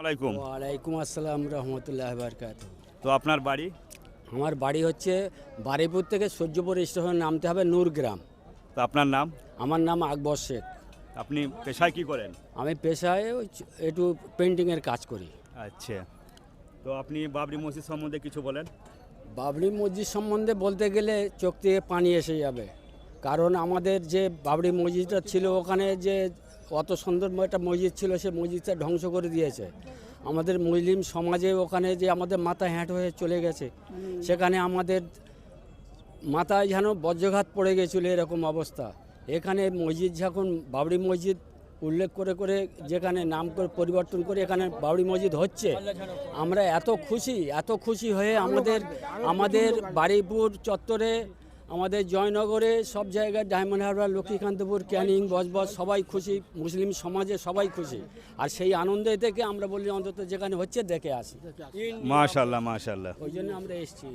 আলাইকুম। ওয়ালাইকুম আসসালাম রহমতুল্লাহ বারকাত। তো আপনার বাড়ি? আমার বাড়ি হচ্ছে বারিপুর থেকে সূর্যপুর স্টেশনে নামতে হবে নূরগ্রাম। তো আপনার নাম? আমার নাম আকবর শেখ। আপনি পেশায় কি করেন? আমি পেশায় ওই একটু পেন্টিংয়ের কাজ করি। আচ্ছা। তো আপনি বাবরি মসজিদ সম্বন্ধে কিছু বলেন? বাবরি মসজিদ সম্বন্ধে বলতে গেলে চোখ থেকে পানি এসে যাবে। কারণ আমাদের যে বাবরি মসজিদটা ছিল ওখানে যে অত সুন্দর একটা মসজিদ ছিল সে মসজিদটা ধ্বংস করে দিয়েছে। আমাদের মুসলিম সমাজে ওখানে যে আমাদের মাথা হ্যাঁট হয়ে চলে গেছে সেখানে আমাদের মাথায় যেন বজ্রঘাত পড়ে গেছিল এরকম অবস্থা। এখানে মসজিদ যখন বাবরি মসজিদ উল্লেখ করে করে যেখানে নাম করে পরিবর্তন করে এখানে বাবরি মসজিদ হচ্ছে আমরা এত খুশি এত খুশি হয়ে আমাদের আমাদের বাড়িপুর চত্বরে আমাদের জয়নগরে সব জায়গায় ডায়মন্ড হারবার লক্ষ্মীকান্তপুর ক্যানিং বজবজ সবাই খুশি মুসলিম সমাজে সবাই খুশি। আর সেই আনন্দে থেকে আমরা বলি অন্তত যেখানে হচ্ছে দেখে আসি। মাশাল্লাহ মাশাল্লাহ। ওই জন্য আমরা এসেছি